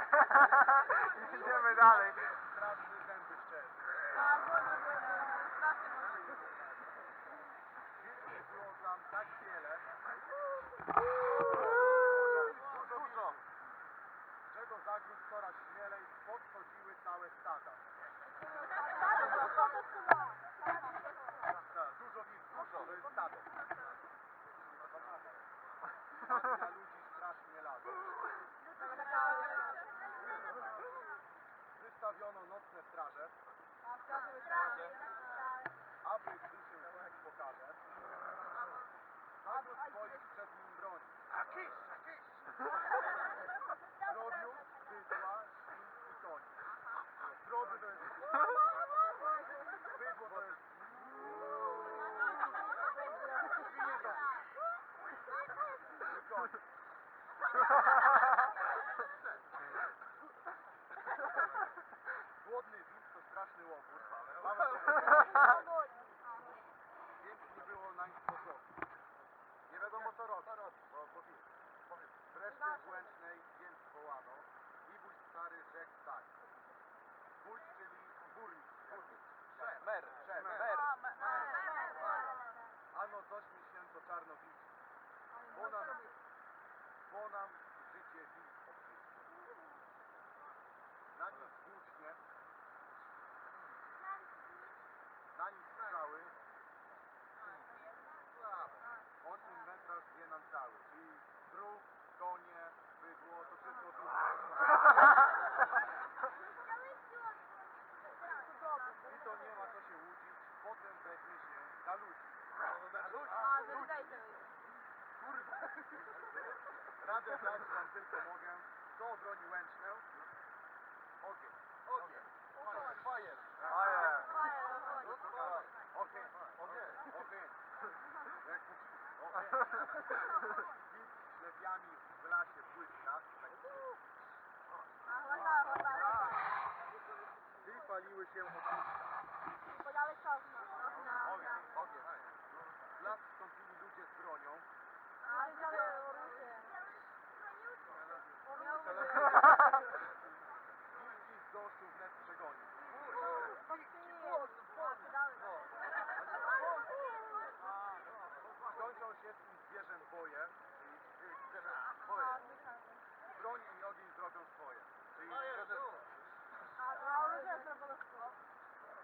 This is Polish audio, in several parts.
Idziemy dalej. Straszny zęby szczerzy. Wilków było tam tak wiele. Dużo. Czego zagród coraz śmielej podchodziły całe stada. Dużo wilków, to jest stado. Na ludzi strasznie lato. Wystawiono nocne straże, aby gdy się znak pokaże, zagród swoich przed nim broni. Zdrowiu, bydła, świn i koni. Zdrowy to jest... Bydło to jest... Świnie to... I konie. Głodny wilk to straszny łobuz. Pięknie było nań sposobu. Nie wiadomo co robi. Bo, bo wilk. Wreszcie w Łęcznej więc wołano i wójt stary rzekł tak. Wójt, czyli burmistrz. burmistrz. Szef. Mer, Szef. mer. Ano coś mi się to czarno widzi. Bo nam, bo nam życie wilk obczyści. Na nim włócznie, na nim strzały, osiem wędrów wie nam cały. Czyli drób, konie, bydło, to wszystko wilk. I to nie ma co się łudzić, potem weźmie się za ludzi. Kurwa. Radę dać wam tylko mogę. Kto obroni Łęcznę? Ogień. Ogień. Fajer. Fajer. Ogień. Ogień. Ogień. Ślepiami w lasie błyska. Tak. Wypaliły się ogniska. Ogień. Ogień. W las wstąpili ludzie z bronią. Kończą się tym zwierzem boje, czyli zwierzę boje. Broń i ogień zrobią swoje. Czyli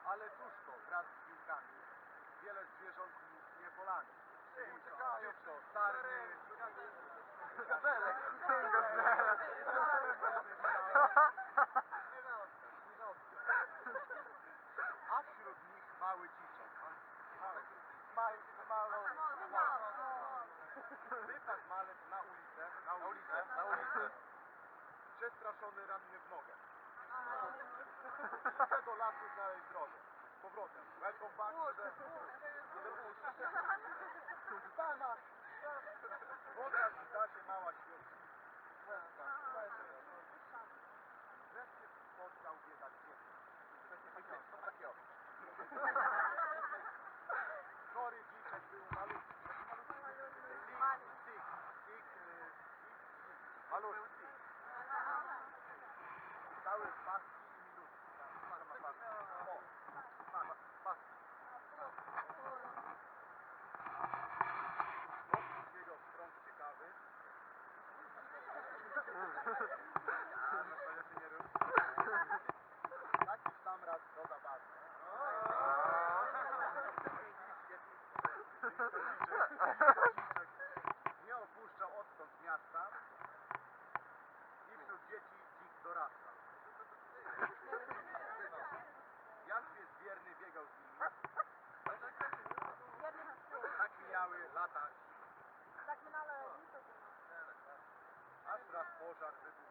ale cóż to, wraz z wilkami, wiele zwierząt nie polami. Czyli dziecko, sarny, Gazelek. A wśród nich mały dziczek. Mały, mały, Wypadł malec na ulicę, na ulicę, na ulicę. Przestraszony ranny w nogę. Chce do lasu znaleźć drogę. Z powrotem. Welcome back to the... to the bush. officers.